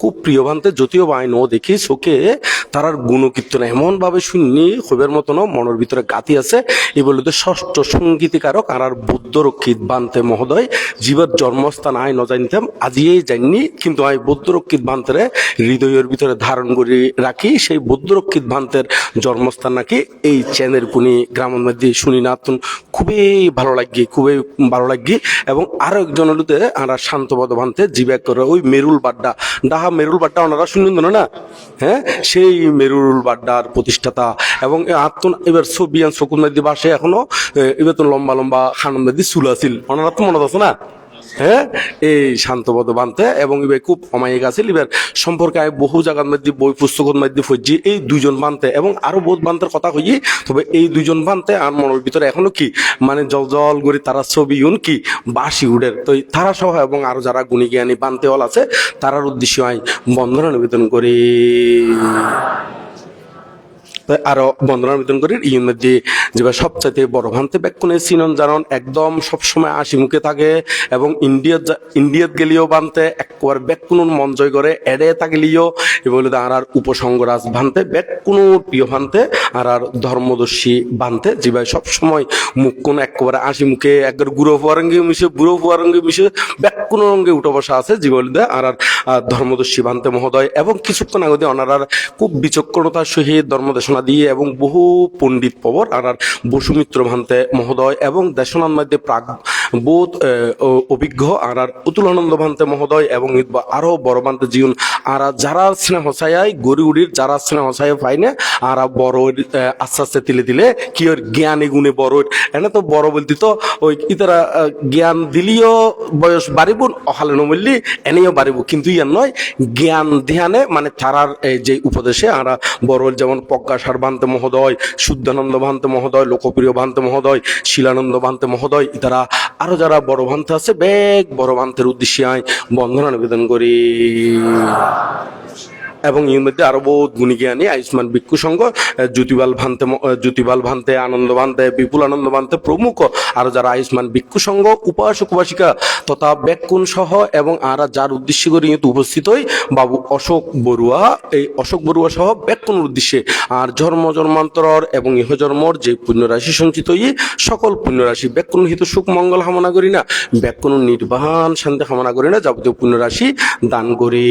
খুব প্রিয় ভান্তে যদিও বা আইন ও দেখি, চোখে তারার গুণকীর্তন এমন ভাবে শুননি, খুবের মতন মনের ভিতরে গাতি আছে। এই ষষ্ঠ সঙ্গীতিকারক আর বুদ্ধ রক্ষিত বান্তে মহোদয়, জীবের জন্মস্থান আই ন জানিতাম, আজিয়েই জাননি, কিন্তু আই বুদ্ধ রক্ষিত বান্তেরে হৃদয়ের ভিতরে ধারণ করে রাখি, সেই বুদ্ধ রক্ষিত বান্তের জন্মস্থান নাকি এই চ্যানের কুনি গ্রামের মধ্যে শুনি না খুবই ভালো লাগি, খুবই ভালো লাগি। এবং আরও একজন হলুতে আর শান্তপদ ভান্তে জীবে করে ওই মেরুল বাড্ডা ডাহা মেরুল বাড্ডা ওনারা শুনলেন না? হ্যাঁ? সেই মেরুল বাড্ডার প্রতিষ্ঠাতা এবং আত্মন এবার সবিয়ান শকুন মধ্যে বাসে এখনও এবার তো লম্বা লম্বা খানন্দাদি চুল আছিল। ওনারা তো মনে আছে না? হ্যাঁ এই শান্তপদ বানতে এবং এবার খুব অমায়িক আছিল এবার সম্পর্কে আমি বহু জায়গার মধ্যে বই পুস্তকের মধ্যে ফুজি এই দুজন বানতে এবং আরও বহুত বান্তের কথা হই তবে এই দুজন বানতে আর মনের ভিতরে এখনও কি মানে জল জল করে তারা ছবি উন কি বাসি উডের তো তারা সহ এবং আরও যারা গুণী জ্ঞানী বানতে হল আছে, তারার উদ্দেশ্য আমি বন্ধনা নিবেদন করি। আরও বন্দনা নিবেদন করি। ইয়ের মধ্যে যেটা সবচাইতে বড় ভান্তে ব্যাকুনে সিনন জানন একদম সবসময় হাসি মুখে থাকে এবং ইন্ডিয়াত ইন্ডিয়াত গেলিও বানতে একবার ব্যাকুনুন মন জয় করে, এড়ে থাকলিও এগুলো আর আর উপসংগরাজ ভান্তে ব্যাকুনু প্রিয় ভান্তে আর আর ধর্মদর্শী বানতে যেভাবে সবসময় মুখ কোন একবারে হাসি মুখে, একবার গুঁড়ো ফুয়ারঙ্গে মিশে বুড়ো ফুয়ারঙ্গে মিশে ব্যাকুনো রঙ্গে উঠে বসা আছে জীবলিদা আর আর ধর্মদর্শী ভান্তে মহোদয় এবং কিছুক্ষণ আগে ওনারার খুব বিচক্ষণতার সহিত ধর্মদেশনা দিয়ে এবং বহু পণ্ডিত পবর আর বসুমিত্র ভান্তে মহোদয় এবং দেশনার মধ্যে প্রাগ বোধ অভিজ্ঞ আর আর অতুলানন্দ ভান্তে মহোদয় এবং ইতবা আরও বড় ভান্তে জীবন আর যারা স্নেহ ছায়াই গড়ি উড়ির যারা স্নেহ ছায়া পাইনে, আর আর বড় আস্তে আস্তে তিলে দিলে কি ওর জ্ঞানে গুণে বড় এনে তো বড় বলতি তো, ওই ইতারা জ্ঞান দিলিও বয়স বাড়িব অহালে নমল্লি, এনেও বাড়িব। কিন্তু ইয়ার নয়, জ্ঞান ধ্যানে মানে তারার যে উপদেশে আর বড় যেমন প্রজ্ঞাসার ভান্তে মহোদয়, শুদ্ধানন্দ ভান্তে মহোদয়, লোকপ্রিয় ভান্তে মহোদয়, শিলানন্দ ভান্তে মহোদয়, ইতারা আরও যারা বড় ভান্ত আছে বেগ বড় ভান্তের উদ্দেশ্যে আয়। বন্ধনা নিবেদন করি। এবং এর মধ্যে আরও বহুত গুণী জ্ঞানী আয়ুষ্মান ভিক্ষু সংঘ জ্যোতিবাল ভান্তে জ্যোতিবাল ভান্তে, আনন্দ ভান্তে, বিপুল আনন্দ ভান্তে প্রমুখ। আর যারা আয়ুষ্মান ভিক্ষু সংঘ উপাসক উপাসিকা তথা ব্যাকুণ সহ এবং আর যার উদ্দেশ্য করে কিন্তু উপস্থিত হই, বাবু অশোক বড়ুয়া এই অশোক বড়ুয়া সহ ব্যাকুণ উদ্দেশ্যে আর জন্ম জন্মান্তর এবং ইহ জন্মর যে পুণ্যরাশি সঞ্চিত হই, সকল পুণ্যরাশি ব্যাকুণ হিত সুখ মঙ্গল কামনা করি না, ব্যাকুণ নির্বাণ শান্তি কামনা করি না, যাবতীয় পুণ্যরাশি দান করি।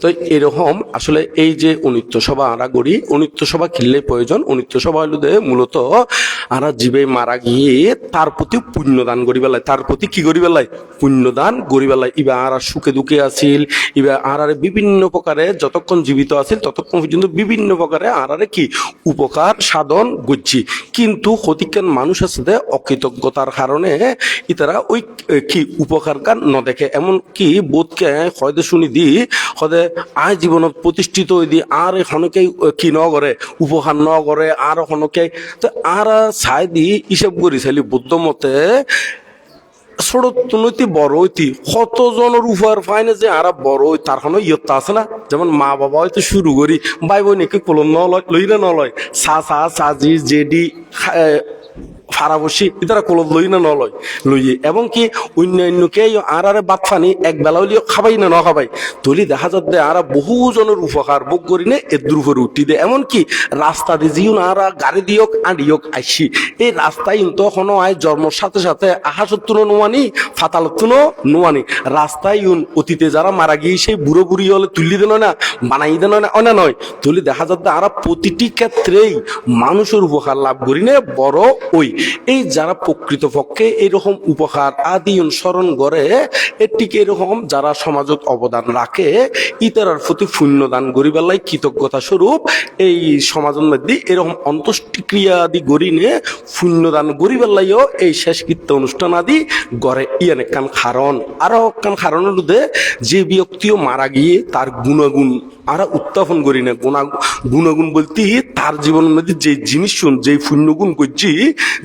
তো এরকম আসলে এই যে অনিত্য সভা আরা গড়ি অনিত্য সভা কিনলে প্রয়োজন। অনিত্য সভা হলো মূলত আরা জীবে মারা গিয়ে তার প্রতি পুণ্যদান করি বেলায় তার প্রতি কি করি বেলায় পুণ্যদান করি বেলায় ইবা আর সুখে দুঃখে আছিল ইবা আর আরে বিভিন্ন প্রকারে যতক্ষণ জীবিত আছিল ততক্ষণ পর্যন্ত বিভিন্ন প্রকারে আর আরে কি? উপকার, সাধন করছি। কিন্তু ক্ষতিকান মানুষ আছে অকৃতজ্ঞতার কারণে ইতারা ওই কি উপকার কান ন দেখে। এমন কি বোধকে হয়তো শুনি দি হদে আয় জীবনত প্রতিষ্ঠিত হই দি আর এখনকে কি ন করে উপকার ন করে আর এখনকে আর চাই দি হিসাব করি চাইলি বুদ্ধ মতে ছোট নৈতি বড় হইতি কতজনের পায় না যে আরা বড় হই তার কোনো ইয়ত্তা আছে না। যেমন মা বাবা হয়তো শুরু করি ভাই বোন একে কোলন ন লয় লই না ন লয় চা চা চাজি জেডি ফারা বসি ইতারা কোলত লই না নলয়, লইয়ে। এবং কি অন্যান্যকে আর আরে বাদ ফানি এক বেলা হইলেও খাবাই না, ন খাবাই। তলি দেখা যাচ্ছে আর বহু জনের উপকার ভোগ করি নে এদ্র উপরে উঠি দে। এমন কি রাস্তা দিয়ে না, আর গাড়ি দিয়ক আডিয়ক আইসি। এই রাস্তায় কোনো আয় জন্মর সাথে সাথে আহাসত্তুনো নোয়ানি, ফাতালত্তুনো নোয়ানি। রাস্তায় ইউন অতীতে যারা মারা গিয়ে সেই বুড়ো বুড়ি হলে তুলি দেন না, বানাই দেন না, অনা নয়। তুলি দেখা যাচ্ছে আর প্রতিটি ক্ষেত্রেই মানুষের উপকার লাভ করি নে, বড় ওই। এই যারা প্রকৃত পক্ষে এরকম উপকার আদি অনুসরণ করে এটিকে এরকম যারা সমাজত অবদান রাখে, ইতারার প্রতি পুণ্যদান গরিবেলাই কৃতজ্ঞতা স্বরূপ, এই সমাজের মধ্যে এরকম অন্ত্যেষ্টিক্রিয়া আদি গরিনে পুণ্যদান গরিবেলাইও এই শেষকৃত্য অনুষ্ঠান আদি গড়ে ইয়ান কান কারণ আরও কান কারণ হলুদে যে ব্যক্তিও মারা গিয়ে তার গুণাগুণ আর উত্থাপন করি না গুণা গুণাগুণ বলতে তার জীবনের মধ্যে যে জিনিস যে পুণ্যগুণ করছি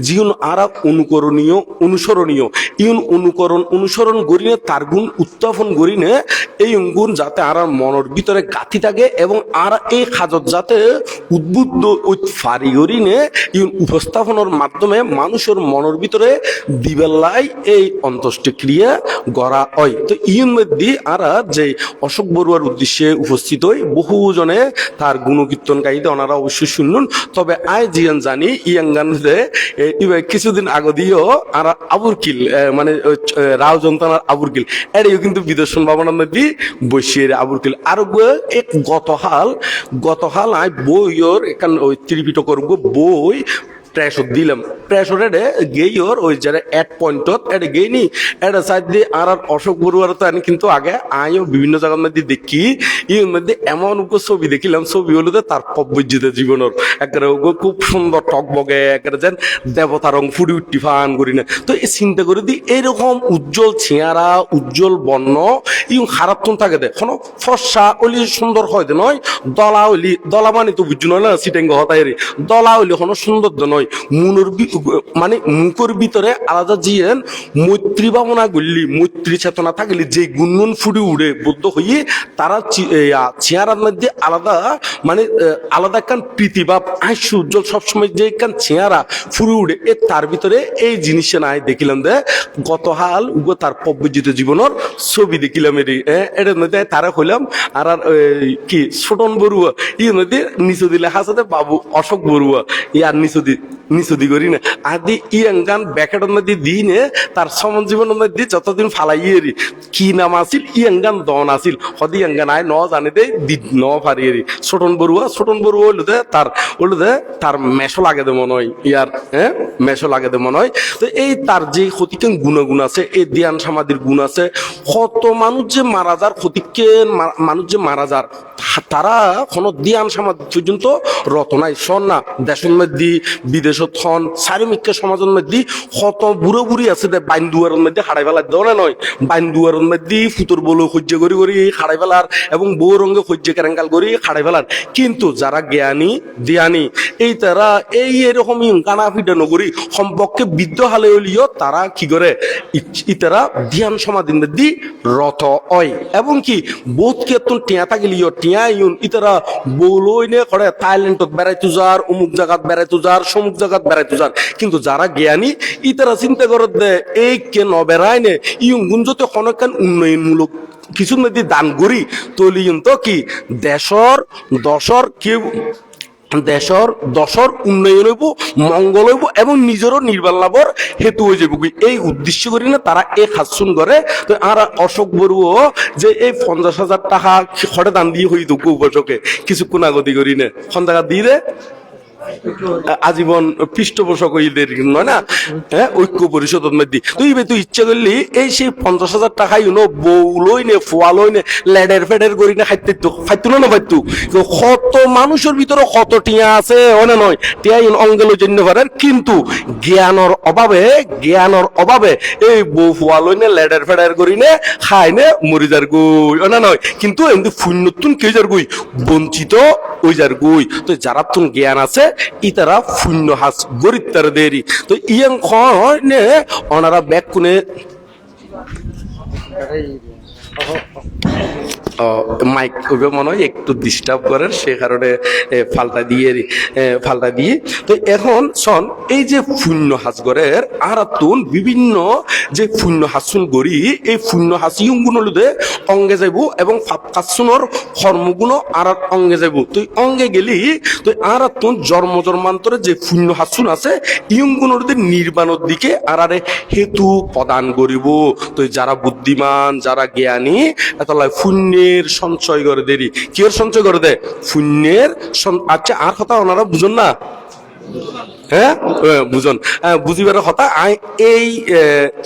যিউন আরা অনুকরণীয়, অনুসরণীয়। ইউন অনুকরণ, অনুসরণ করিনে তার গুণ উত্থাপন করিনে এই গুণ যাতে আর মনের ভিতরে গাঁথি থাকে এবং আর এই খাজত যাতে উদ্বুদ্ধ ওই ফারি করিনে ইউন উপস্থাপনের মাধ্যমে মানুষের মনের ভিতরে দিবেলাই এই অন্ত্যেষ্টিক্রিয়া গড়া হয়। তো ইউন মধ্যে আরা যে অশোক বড়ুয়ার উদ্দেশ্যে উপস্থিত হই, বহুজনে তার গুণকীর্তন গাইতে ওনারা অবশ্যই শুনুন। তবে আই জিয়ান জানি ইয়াঙ্গানতে কিছুদিন আগে দিয়েও আর আবুর কিল মানে রাও জন্তানার আবুর কিল। এটাও কিন্তু বিদর্শন ভবনের মধ্যে বসিয়ে আবুর কিল। আর এক গতহাল গতহাল আই বইয়ের এখান ওই ত্রিপিট করব বই প্রেশর দিলাম। প্রেশর এডে গেইয়র ওই যারা এট পয়েন্টত এডে গেইনি, এডে সাইড দিয়ে আর আর অশোক বড়ুয়ার তো কিন্তু আগে আমিও বিভিন্ন জায়গার মধ্যে দেখি এর মধ্যে এমন ছবি দেখিলাম, ছবি হলো তার পব্যজিত জীবনের। একেবারে খুব সুন্দর টকবগে, একেবারে যেন দেবতা রং ফুটি উঠি ফান করি না। তো এই চিন্তা করে দি এরকম উজ্জ্বল ছিয়ারা উজ্জ্বল বর্ণ ইউ খারাপ তুন থাকে দে, কোনো ফর্সা অলি সুন্দর হয় নয়, দলা অলি, দলা মানে তো বুঝছ না, সিটেঙ্গ হতাই রে দলা অলি কোনো সৌন্দর্য নয়। মুনুর বি- মানে মুখের ভিতরে আলাদা জিয়েন মৈত্রী ভাবনা গল্লি মৈত্রী চেতনা থাকলে, যে গুনগুন ফুটে উড়ে বুদ্ধ হয়ে তারা চেহারার মধ্যে আলাদা মানে আলাদা একখান প্রীতিভাব আইস উজ্জ্বল সবসময় যে একখান চেহারা ফুটে উড়ে এ তার ভিতরে এই জিনিসে নাই দেখিলাম দে। গত হাল উগো তার পব্যজিত জীবনের ছবি দেখিলাম এটি এটার মধ্যে তারা হইলাম। আর আর কি, ছোটন বড়ুয়া, ইয়ের নদী নিচু দিলে হাসাতে বাবু অশোক বড়ুয়া, ইয়ার নিচু দি করি না। আদি মধ্যে দিই নে তার সমান জীবনের মধ্যে যতদিন কি নাম গান দন আছিল। হদি আয় ন জানে দে ন ছোটন ছোটন দে তার দে তার মেশো লাগে দে মনে হয় ইয়ার হ্যাঁ মেশো লাগে দে মনে হয় তো এই তার যে ক্ষতিকেন গুণগুণ আছে, এই দিয়ান সমাধির গুণ আছে, কত মানুষ যে মারা যার ক্ষতিকে মানুষ যে মারা যার তারা কোনো ধ্যান সমাধি পর্যন্ত রত নাই। শোন না দেশের মধ্যে বিদেশত হন চারিমিক্য সমাজের মধ্যে কত বুড়ো বুড়ি আছে দে বাইন দুয়ারের মধ্যে হারাই ফেলার দরে নয় বাইন দুয়ারের মধ্যে ফুতুর বলো সহ্য করি করি হারাই ফেলার এবং বউ রঙে সহ্য কেরাঙ্গাল করি হারাই ফেলার কিন্তু যারা জ্ঞানী, ধ্যানী, এই তারা এই এরকম কানা ফিডা নগরী সম্পর্কে বিদ্য হালে হলিও তারা কি করে ইতারা ধ্যান সমাধির মধ্যে রত হয় এবং কি বোধ কেতন টিয়া থাকিলিও টিয়া ইউন ইতারা বউলই নে করে থাইল্যান্ডত বেড়াইতো যার অমুক জায়গাত বেড়াইতো যার সমুক জায়গাত বেড়াইতো যার কিন্তু যারা জ্ঞানী, ইতারা চিন্তা করে দে এই কে ন বেড়ায় নে? ইউন গুঞ্জতে অনেকখান উন্নয়নমূলক কিছুর মধ্যে দান করি। তলিয়ন তো কি? দেশর, দশর কেউ, দেশর, দশর উন্নয়ন হইব, মঙ্গল হইব এবং নিজেরও নির্বাণ লাভর হেতু হয়ে যাবে এই উদ্দেশ্য করি না তারা এই খাসুন করে। তো আর অশোক বড়ুও যে এই পঞ্চাশ হাজার টাকা খড়ে দান দিয়ে হই তো উপসকে কিছুক্ষণ আগতি করি না। সন্ধ্যা দিয়ে দে? আজীবন পৃষ্ঠপোষক হইদের, নয় না? হ্যাঁ ঐক্য পরিষদের মধ্যে। তুই তুই ইচ্ছা করলি এই সেই পঞ্চাশ হাজার টাকা ইউনো বউ লই নে, ফোয়া লই নে, লেডের ফেডের করি না, খাইতে খাইতো না না পাইতো কত মানুষের ভিতরে কত টিয়া আছে অনে নয়? টিয়া ইন অঙ্গেল জন্য পারে কিন্তু জ্ঞানের অভাবে জ্ঞানের অভাবে এই বউ ফোয়া লই নে, লেডের ফেডের করি নে, খাই নে, মরি যার গই অনা নয়? কিন্তু এমনি ফুন্নতুন কে যার গই বঞ্চিত ওই যার গই তো যারা তুন জ্ঞান আছে ইতারা ফুন্য হাস গরিব তার দেরি। তো ইয়াং নে ওনারা ব্যাক কোনে মাইক কবে মনে হয় একটু ডিস্টার্ব করেন সে কারণে ফালটা দিয়ে ফালটা দিয়ে। তো এখন শোন, এই যে শূন্য হাসগরের আর বিভিন্ন যে শূন্য হাসুন গড়ি এই শূন্য হাসিউং গুণলুদে অঙ্গে যাইব এবং ফাপকাসুনর কর্মগুণ আর অঙ্গে যাইব। তুই অঙ্গে গেলি তুই আর আর তুন জন্ম জন্মান্তরে যে শূন্য হাসুন আছে ইয়ং গুণলুদে নির্বাণের দিকে আর আরে হেতু প্রদান করিব। তুই যারা বুদ্ধিমান, যারা জ্ঞানী এতলায় শূন্যের সঞ্চয় করে দেরি কি সঞ্চয় করে দেয় ফুন্যের আচ্ছা আর কথা ওনারা বুঝুন না। হ্যাঁ? বুঝুন। বুঝিবার কথা এই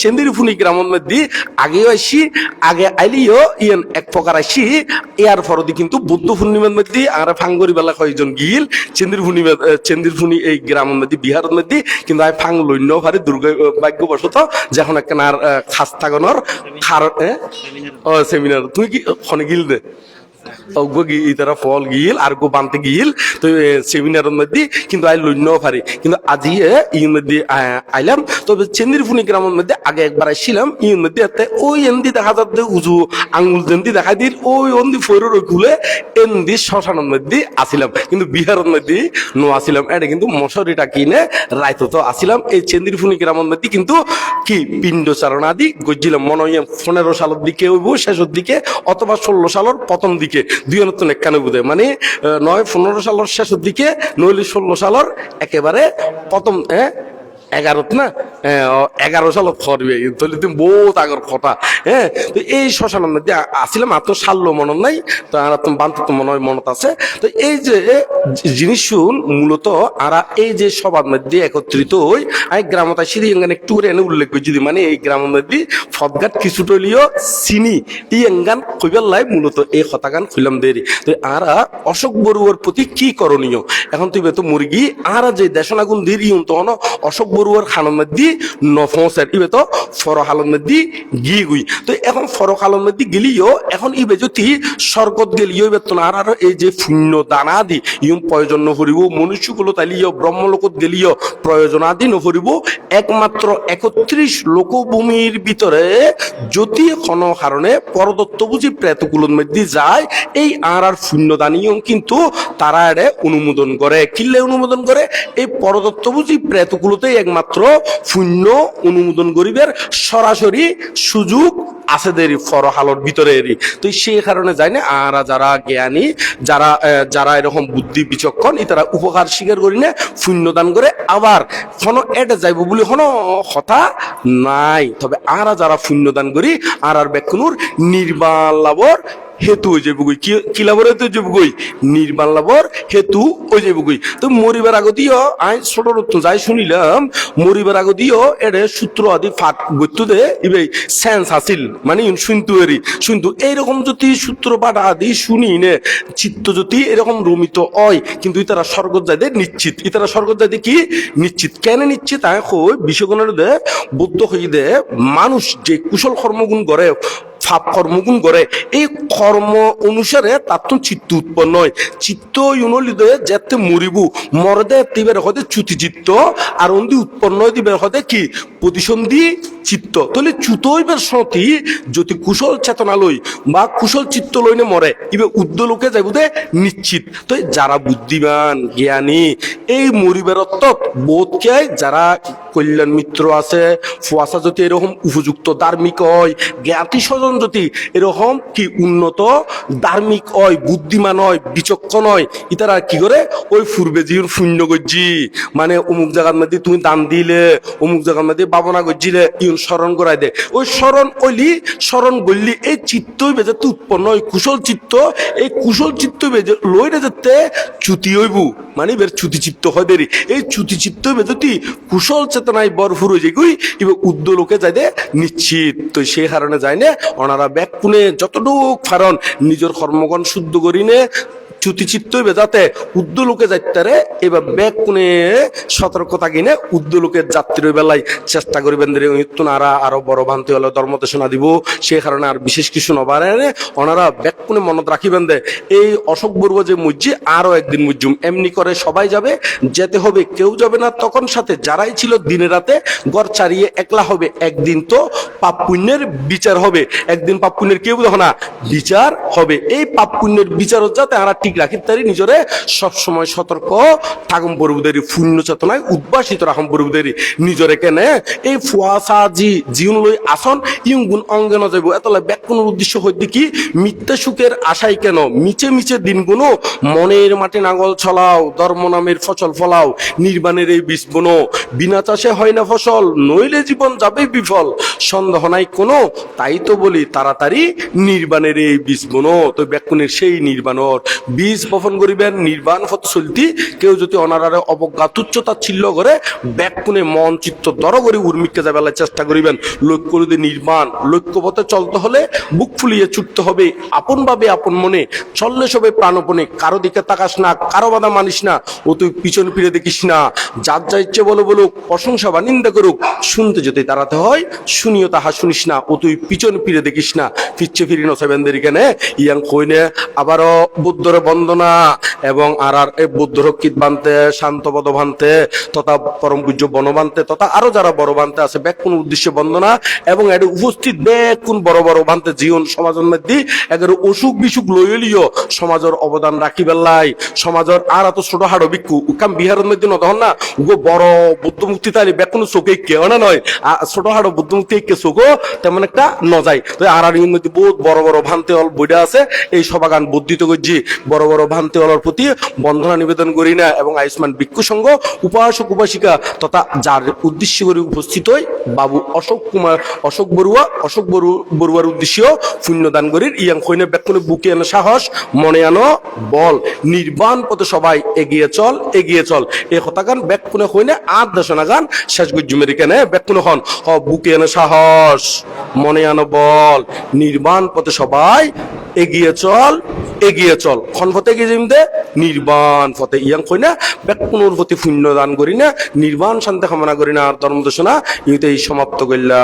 চেন্দিরিফুনি গ্রামের মধ্যে আগে আসি আগে আইলিও ইয়েন এক প্রকার আসি ইয়ার ফরদি কিন্তু বুদ্ধ পূর্ণিমার মধ্যে আর ফাঙ্গরি বেলা কয়েকজন গিল চেন্দিরফুনি চেন্দিরফুনি এই গ্রামের মধ্যে বিহারের মধ্যে কিন্তু আই ফাং লইন্য পারে দুর্ভাগ্যবশত যখন একটা আর খাস থাকনোর খার, এ? ও সেমিনার তুই কি খনে গিল দে। গি ফল আর গো বানতে তো সেমিনারের মধ্যে কিন্তু আই লইন পারি। কিন্তু আজি ইর মধ্যে আইলাম। তবে গ্রামের মধ্যে আগে একবার আসছিলাম ইর মধ্যে এতে ওই এন্দি দেখা যাচ্ছে উজু যেন্দি দেখা ওই অন্দি কুলে এন্দি শ্মশানের মধ্যে আসিলাম। কিন্তু বিহারের মধ্যে নো আসিলাম এটা কিন্তু মশারিটা কিনে রাইতো তো আসিলাম। এই চেন্দিরফুনি গ্রামের মধ্যে কিন্তু কি পিণ্ড চারণা আদি গজ্জিলাম মনে হয় পনেরো সালের দিকে শেষের দিকে, অথবা ষোলো সালের প্রথম দিকে। দুই হাজার তো একানব্বই দেয় মানে নয়, পনেরো সালের শেষের দিকে নইলে ষোলো সালের একেবারে প্রথম হ্যাঁ এগারোত না এগারো সালত খরবে বহুত আগর কথা হ্যাঁ তো এই মধ্যে আ- আসিলাম আর তো সারলো মনে নাই তো আর তুমি বান্ধব মনে হয় মনত আছে তো এই যে জিনিস মূলত আরা এই যে সবার মধ্যে একত্রিত হই আমি গ্রামতা সিঁড়ি এঙ্গান একটু করে এনে উল্লেখ করছি দি, মানে এই গ্রামের মধ্যে ফদগাট কিছু টলিও চিনি ই এঙ্গান কইবার লাই মূলত এই হতাগান খুইলাম দেরি তো আরা অশোক বড়ুয়ার প্রতি কি করণীয়? এখন তুই তো মুরগি আরা যে দেশনাগুন ইউন তখন অশোক বড়ুয়ার খানের মধ্যে নফসের ইবে তো ফরহালের মধ্যে গিয়ে গুই। তো এখন ফরহালের মধ্যে গেলিও, এখন ইবে যদি স্বর্গত গেলিও, ইবে তো আর আর এই যে শূন্য দানা দি, ইউম প্রয়োজন নফরিব মনুষ্যগুলো তাইলিও ব্রহ্মলোকত গেলিও প্রয়োজন আদি নফরিব একমাত্র একত্রিশ লোকভূমির ভিতরে যদি কোনো কারণে পরদত্ত বুঝি প্রেতগুলোর মধ্যে যায়, এই আর আর শূন্য দানিও কিন্তু তারা অনুমোদন করে কিল্লে অনুমোদন করে এই পরদত্ত বুঝি প্রেতগুলোতে একমাত্র শূন্য অনুমোদন করিবের সরাসরি সুযোগ আছে দেরি ফরহালর ভিতরে এরই তো সেই কারণে যায় না, আর যারা জ্ঞানী, যারা যারা এরকম বুদ্ধি বিচক্ষণ তারা উপকার স্বীকার করি না শূন্য দান করে আবার কোনো এটা যাইব বলে কোনো কথা নাই। তবে আরা যারা শূন্য দান করি আর আর বেকুনুর নির্বাণ লাভর হেতু হয়ে যাব গই কি- লাভর হেতু যাব গই নির্বাণ লাভর হেতু হয়ে যাব গই তো মরিবার আগতিও, আই ছোট তো যাই শুনিলাম, মরিবার আগতিও এর সূত্র আদি ফাট গত্য দে, ইবে সেন্স আসিল মানে শুনতু এরি, শুনতু। এইরকম যদি সূত্র পাঠ আদি শুনি নে, চিত্ত যদি এরকম রমিত হয় কিন্তু ইতারা স্বর্গত যাইতে নিশ্চিত। ইতারা স্বর্গত যাইতে কি? নিশ্চিত। কেন নিশ্চিত? আয় কই বিশ্বগণের দে, বুদ্ধ হই দে মানুষ যে কুশল কর্মগুণ করে ফাপ কর্মগুণ করে, এই কর্ম অনুসারে তার তো চিত্ত উৎপন্ন হয়। চিত্ত ইউনলিদে যেতে মরিবু মরদে তিবের হতে চুতি চিত্ত, আর অন্দি উৎপন্ন দিবের হতে কি? প্রতিসন্ধি চিত্ত। তাহলে চুতইবের সতি যদি কুশল চেতনা লই বা কুশল চিত্ত লইনে মরে, ইবে উদ্য লোকে যাইব দে নিশ্চিত। তো যারা বুদ্ধিমান, জ্ঞানী, এই মরিবের তত বোধকে যারা কল্যাণ মিত্র আছে। ফুয়াশা যদি এরকম উপযুক্ত ধার্মিক হয়, জ্ঞাতি স্বজন যদি এরকম কি উন্নত ধার্মিক হয়, বুদ্ধিমান হয়, বিচক্ষণ হয়, ইতারা কি করে? ওই পূর্বে যে শূন্য গজ্জি। মানে অমুক জায়গার মধ্যে তুমি দান দিলে, অমুক জায়গার মধ্যে বাবনা গজ্জিলে, ইউন স্মরণ করাই দে। ওই স্মরণ ওইলি স্মরণ গল্লি, এই চিত্তই বেজাতে উৎপন্ন হয়, কুশল চিত্ত, এই কুশল চিত্ত বেজে লইরে যেতে চুতি হইবু। মানে বের চুতি চিত্ত হয় দেরি। এই চুতি চিত্ত বেজতি কুশল চেতনায় বরফুর হয়ে যাই এবার উদ্য লোকে যাই দে নিশ্চিত। তো সেই কারণে যায় না ওনারা ব্যাগ পুনে যতটুক ফারণ, নিজের কর্মগণ শুদ্ধ করি নে চুতি চিত্ত বেজাতে উদ্য যাইতারে এবার ব্যাগ কোনে সতর্কতা কিনে উদ্য লোকের যাত্রীর বেলায় চেষ্টা করিবেন দেরি আরা আরও বড় ভান্তি হলে ধর্ম দেশনা দিব। সেই কারণে আর বিশেষ কিছু নবারে ওনারা ব্যাগ কোনে মনত রাখিবেন দে এই অশোক বড়ুয়া যে মুজ্জি আরও একদিন মুজ্জুম এমনি করে সবাই যাবে, যেতে হবে, কেউ যাবে না, তখন সাথে যারাই ছিল দিনে রাতে গড় চারিয়ে একলা হবে, একদিন তো পাপ পুণ্যের বিচার হবে, একদিন পাপ পুণ্যের কেউ দেখো না, বিচার হবে। এই পাপ পুণ্যের বিচার যাতে আমরা ঠিক রাখি তারি নিজরে সবসময় সতর্ক থাকুন পূর্বদেরই শূন্য চেতনায়, উদ্ভাসিত রাখুন পূর্বদেরই নিজরে কেনে। এই ফুয়াশা জি জীবন লই আসন ইউং গুণ অঙ্গে নজাইব এতলে ব্যাকুণের উদ্দেশ্য হইতে কি মিথ্যা সুখের আশাই কেন? মিছে মিছে দিনগুলো মনের মাটি নাঙ্গল ছলাও ধর্ম নামের ফসল ফলাও, নির্বাণের এই বীজ বুনো বিনা চাষে হয় না ফসল, নইলে জীবন যাবে বিফল। সন্দেহ নাই কোনো, তাই তো বলি তাড়াতাড়ি নির্বাণের এই বীজ বুনো তো ব্যাকুণের সেই নির্বাণর বীজ বপন করিবেন, নির্বাণ পথ চলতি। কেউ যদি অনারারে অবজ্ঞা, তুচ্ছতা ছিল্ল করে ব্যাকুনে মন, চিত্ত দর করে উর্মিককে যাবেলার চেষ্টা করিবেন। লক্ষ্য যদি নির্মাণ লক্ষ্য পথে চলতে হলে বুক ফুলিয়ে ছুটতে হবে। আপন ভাবে আপন মনে, চললে সবে প্রাণপণে কারও দিকে তাকাস না, কারও বাধা মানিস না। ও তুই পিছন ফিরে দেখিস না। যার যা ইচ্ছে বলো বলুক, প্রশংসা বা নিন্দা করুক, শুনতে যদি দাঁড়াতে হয়, শুনিও তাহা শুনিস না। ও তুই পিছন ফিরে দেখিস না। ফিরছে ফিরি নসেবেন্দের কেনে। ইয়াং কইনে, আবারও বুদ্ধর বন্দনা এবং আর আর এ বুদ্ধ রক্ষিত বানতে শান্তপদ ভান্তে তথা পরম পূজ্য বনবান্তে তথা আরও যারা বড় বানতে আছে ব্যাক কোন উদ্দেশ্যে বন্দনা এবং এর উপস্থিত ব্যাক কোন বড় বড় বানতে জীবন সমাজের মধ্যে একের অসুখ বিসুখ লইলিও সমাজের অবদান রাখি বেলাই সমাজের আর এত ছোট হাড়ো বিক্ষু উকাম বিহারের মধ্যে নতহন না, উগো বড় বুদ্ধ মুক্তি তাইলে ব্যাক কোনো চোখে কেউ না নয়। আ- ছোট হাড়ো বুদ্ধ মুক্তি কে চোখও তেমন একটা নজাই। তো আর আর মধ্যে বহুত বড় বড় ভান্তে হল বইটা আছে, এই সবাগান বুদ্ধিত করছি বড় বড় ভান্তে হলের প্রতি বন্ধনা নিবেদন করি না এবং আয়ুষ্মান ভিক্ষু সংঘ উপাসক, উপাসিকা তথা যার উদ্দেশ্য করে উপস্থিত হই, বাবু অশোক কুমার, অশোক বড়ুয়া, অশোক বড়ু, বড়ুয়ার উদ্দেশ্য পুণ্যদান করির। ইয়াং কইনে ব্যাকুনে বুকে আনো সাহস, মনে আনো বল। নির্বাণ পথে সবাই এগিয়ে চল এগিয়ে চল। এই কথাগান ব্যাকুনে কইনে আট দশনা গান শেষ গুজুমেরি কেনে। ব্যাকুনে হন, হ, বুকে আনো সাহস, মনে আনো বল। নির্বাণ পথে সবাই এগিয়ে চল এগিয়ে চল। খন ফতে যাইম দে? নির্বাণ ফতে। ইয়াং কই না? ব্যাকুনোর প্রতি পুণ্য দান করি না, নির্বাণ শান্তি কামনা করি না, আর ধর্ম দোষণা এই সমাপ্ত করলা